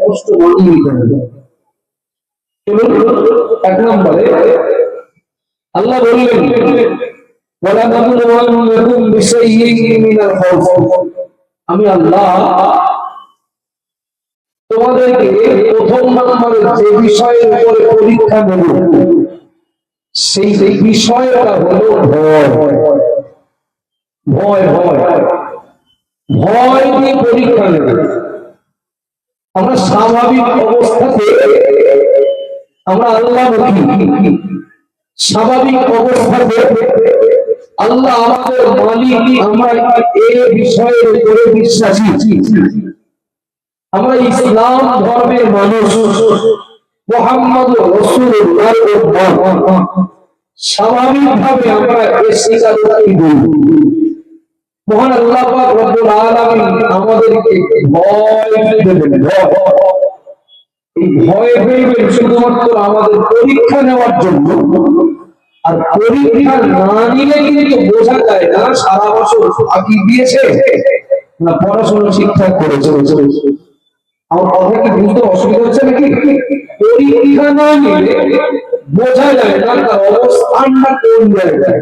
কষ্ট নিতে হবে এক নম্বরে আল্লাহ বললেন আমি আল্লাহ তোমাদেরকে প্রথম নম্বরে যে বিষয়ের উপরে পরীক্ষা নেব সেই সেই বিষয়টা হলো ভয়। ভয় ভয়। ভয় দিয়ে পরীক্ষা নেব। আমরা স্বাভাবিক অবস্থাতে আমরা আল্লাহ স্বাভাবিক অবস্থাতে আল্লাহ আমাদের মালিক, আমরা এ বিষয়ের উপরে বিশ্বাসী। আমরা ইসলাম ধর্মের মানুষ। মোহাম্মদ রসুল্লাহ স্বাভাবিকভাবে আমরা এ স্বীকারোক্তি দিই। মহান আল্লাহ রব্বুল আলামিন আমাদেরকে ভয় ভয়। ভয় শুধুমাত্র আমাদের পরীক্ষা নেওয়ার জন্য। আর পরীক্ষা না নিলে কিন্তু বোঝা যায় না সারা বছর ফাঁকি দিয়েছে না পড়াশোনা ঠিকঠাক করেছে। আমার কথা কি বুঝতে অসুবিধা হচ্ছে নাকি? পরীক্ষা না নিলে বোঝা যায় না তার অবস্থানটা কোন জায়গায়।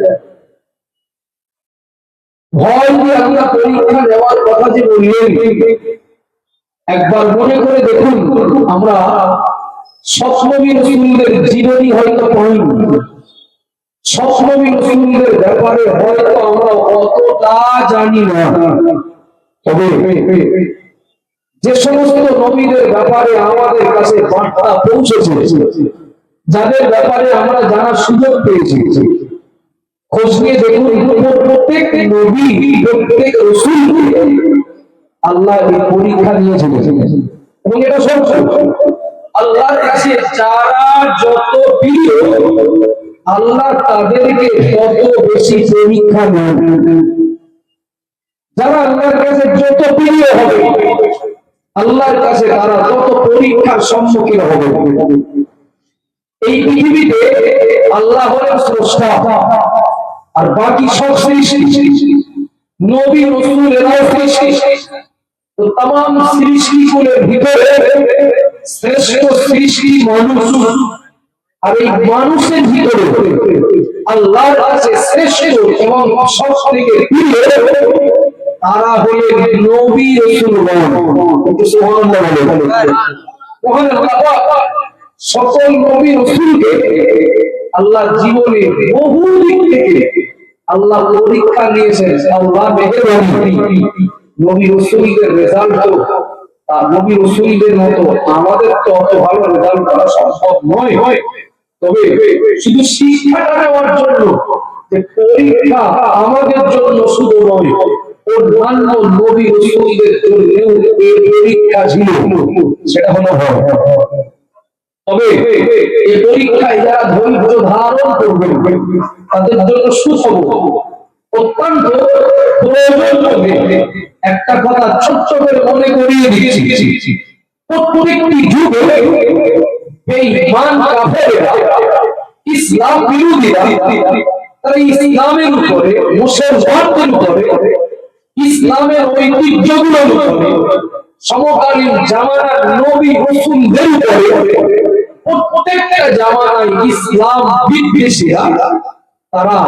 ভয় দিয়ে পরীক্ষা নেওয়ার কথা যে বললেন, একবার মনে করে দেখুন, আমরা জীবনী হয়তো রসুলদের ব্যাপারে হয়তো আমরা অতটা জানি না। তবে যে সমস্ত নবীদের ব্যাপারে আমাদের কাছে বার্তা পৌঁছেছে, যাদের ব্যাপারে আমরা জানার সুযোগ পেয়েছি খোঁজ দেখুন, প্রত্যেক প্রত্যেক পরীক্ষা নিয়েছিল এবং আল্লাহর কাছে যত প্রিয় তাদেরকে তত বেশি পরীক্ষা নেন। যারা আল্লাহর কাছে যত প্রিয় হবে, আল্লাহর কাছে তারা তত পরীক্ষার সম্মুখীন হবে। এই পৃথিবীতে আল্লাহ হলেন স্রষ্টা। আর বাকি সব সৃষ্টি নবী রসুল এরাও সৃষ্টি। তো তাম ভিতরে শ্রেষ্ঠ সৃষ্টি মানুষ। আর এই মানুষের ভিতরে শ্রেষ্ঠ এবং সব থেকে প্রিয় তারা হলেন নবী রসুলগণ সকল নবী রসুলকে আল্লাহ জীবনে বহু দিক থেকে আল্লাহ পরীক্ষা নিয়েছেন আল্লাহ মেহেরবানি নবী। রসুলদের রেজাল্ট তার নবী রসুলদের মতো আমাদের তো অত ভালো রেজাল্ট করা সম্ভব নয়। তবে শুধু শিক্ষাটা জন্য যে পরীক্ষা আমাদের জন্য শুধু নয়, অন্যান্য নবী রসুলদের জন্যও পরীক্ষা ছিল। সেটা হলো তবে এই পরীক্ষায় যারা ধৈর্য ধারণ তাদের জন্য অত্যন্ত প্রয়োজন হবে। একটা কথা করে মনে করিয়ে দিচ্ছি প্রত্যেকটি যুগে এই মান ইসলাম তারা ইসলামের উপরে, মুসলমানদের উপরে, ইসলামের উপরে, সমকালীন জামানার নবী রসুলদের উপরে প্রত্যেকটা জামানায় ইসলাম বিদ্বেষীরা তারা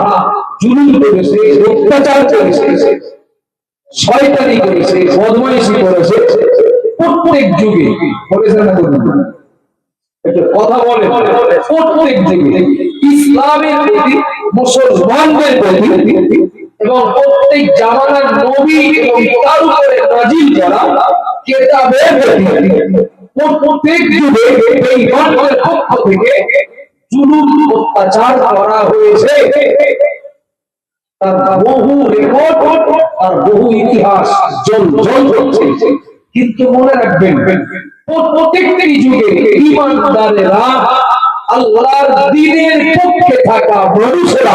জুলুম করেছে, অত্যাচার করেছে, শয়তানি করেছে, বদমাইশি করেছে। প্রত্যেক যুগে করেছে না একটা কথা বলে প্রত্যেক যুগে ইসলামের প্রতি, মুসলমানদের প্রতি এবং প্রত্যেক জামানার নবী এবং তার উপরে নাজিল করা কেতাবের প্রতি প্রত্যেক যুগে এই মানুষের পক্ষ থেকে জুলুম অত্যাচার করা হয়েছে তার বহু রেকর্ড আর বহু ইতিহাস জল জল হচ্ছে কিন্তু মনে রাখবেন প্রত্যেকটি যুগে ইমানদারেরা আল্লাহর দিনের পক্ষে থাকা মানুষেরা।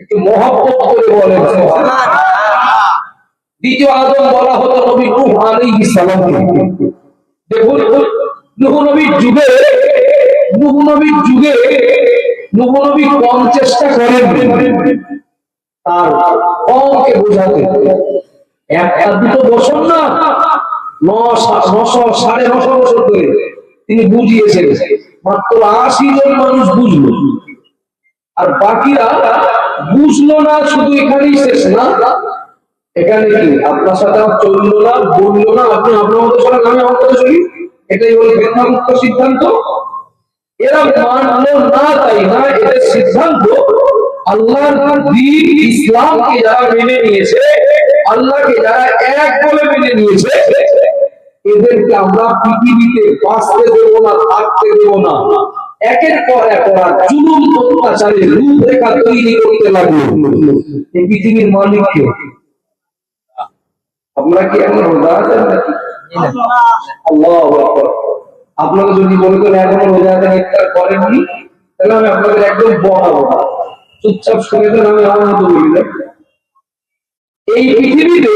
একটু মহব্বত করে বলেন দ্বিতীয় আদম বলা হতো নবী নূহ আলাইহিস সালামকে দেখুন, নূহ নবীর যুগে, নূহ নবীর যুগে, নূহ নবী কম চেষ্টা করেন তার কমকে বোঝাতে একটা দুটো বছর না নশো, সাড়ে নশো বছর ধরে তিনি বুঝিয়েছেন, মাত্র আশি জন মানুষ বুঝলো। আর বাকিরা বুঝলো না, শুধু এখানেই শেষ না? এখানে কি? আপনার সাথে চলল না, বলল না? আপনি আপনার মতো চলেন আমি আমার মতো চলি এটাই হলো বেদনামুক্ত সিদ্ধান্ত? এরা মানলো না তাই না, এদের সিদ্ধান্ত আল্লাহর দিন ইসলামকে যারা মেনে নিয়েছে, আল্লাহকে যারা এক বলে মেনে নিয়েছে, এদেরকে আমরা পৃথিবীতে বাঁচতে দেবো না, থাকতে দেবো না। একের পর এক ওরা জুলুম অত্যাচারে রূপরেখা তৈরি করতে লাগল। এই পৃথিবীর কি এখন রোজা আছেন নাকি? আল্লাহু আপনারা যদি মনে করেন এখনও রোজা আছেন, ইফতার তাহলে আমি আপনাদের একদম না। চুপচাপ শুনে দেন আমি আমার মতো বলি না এই পৃথিবীতে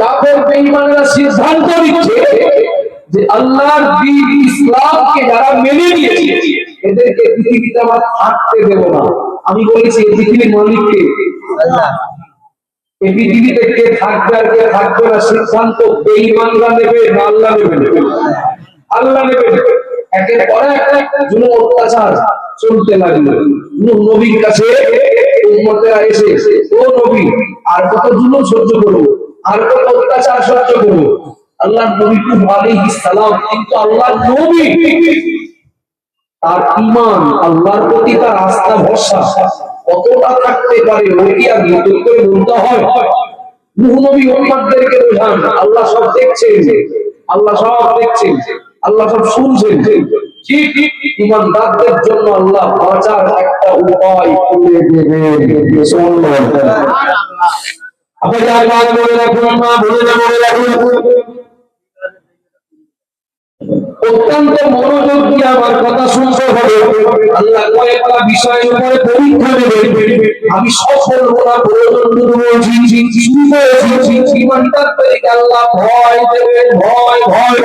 কাফের বেঈমানরা সিদ্ধান্ত নিচ্ছে যে আল্লাহর দ্বীন ইসলামকে যারা মেনে নিয়েছে, এদেরকে পৃথিবীতে আমরা থাকতে দেব না। আমি বলেছি, এই পৃথিবীর মালিককে। এই পৃথিবীতে কে থাকবে আর কে থাকবে না, সিদ্ধান্ত বেঈমানরা নেবে না আল্লাহ নেবে আল্লাহ নেবে একের পর এক জুলুম অত্যাচার চলতে লাগল। নূহ নবীর কাছে উম্মতেরা এসে, ও নবী, আর কত জুলুম সহ্য করব? আর কত অত্যাচার সহ্য করব? আল্লাহ নবী আলাইহিস সালাম। কিন্তু আল্লাহ নবী তার ইমান আল্লাহর প্রতি তার আস্থা, ভরসা কতটা থাকতে পারে ওই আর নতুন করে বলতে হয়। নূহ নবী উম্মতদেরকে বোঝান, আল্লাহ সব দেখছেন, আল্লাহ সব দেখছেন, আল্লাহ সব শুনছেন। ঠিক ইমানদারদের জন্য আল্লাহ বাঁচার একটা উপায় করে দেবেন সুবহানাল্লাহ। আপনি যা কাজ রাখুন, মা বলে না বলে রাখুন। অত্যন্ত মনোযোগ দিয়ে আমার কথা শুনতে হবে। আল্লাহ কয়েকটা বিষয়ের উপরে পরীক্ষা নেবে আমি বলব না প্রয়োজন বলছি শুরু করেছি ইমানদারদেরকে আল্লাহ ভয় দেবে ভয় ভয়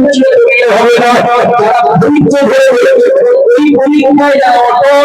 মুছে করলে হবে না। যারা ধৈর্য ধরে এই পরীক্ষায় যারা অটল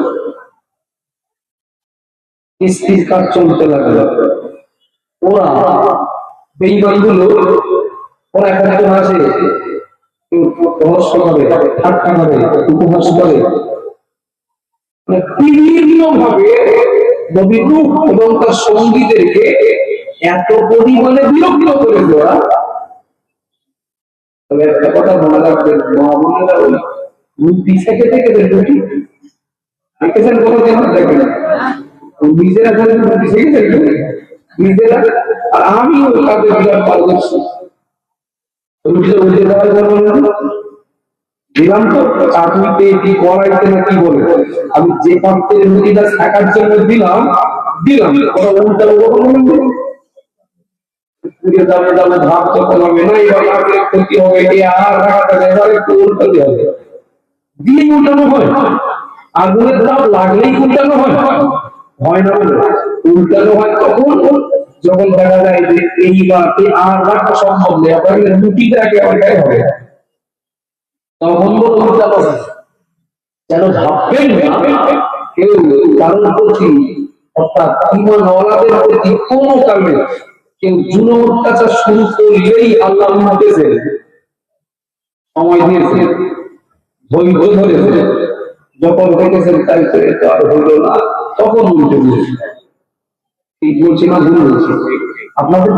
কিস্তির কাজ চলতে লাগল। ওরা বেইমানগুলো ওরা তো আছে রহস্য হবে ঠাট্টা হবে উপহাস করে। মানে বিভিন্ন ভাবে এবং তার সঙ্গীদেরকে এত পরিমাণে বিরক্ত করেছে ওরা। তবে একটা কথা মনে রাখবেন মহামনেরা ওই রুটি থেকে থেকে দেখেছেন কোনো দিন দেখেন? নিজেরা দিলাম তো চাটনিতে কি কড়াইতে না কি বলে? আমি যে পাত্রের রুটিটা থাকার জন্য দিলাম দিলাম। হবে না হবে আর হবে। দিয়ে হয়। আগুনের দাম লাগলেই উল্টানো হয়। হয় না বলে। উল্টানো হয় তখন। যখন দেখা যায় যে এই আর রাখা সম্ভব নেই, আবার রুটিটা একেবারে হবে তখন বলে উল্টানো যেন ভাববেন কেউ কারোর প্রতি অর্থাৎ ইমান ওয়ালাদের প্রতি কোনো কারণে কেউ জুলুম, অত্যাচার শুরু করলেই আল্লাহ উঠেছে সময় দিয়েছে ধৈর্য ধরেছে যখন দেখেছেন তাই তো আর হইল না। তখন দিয়েছে ঠিক বলছি না আপনাদের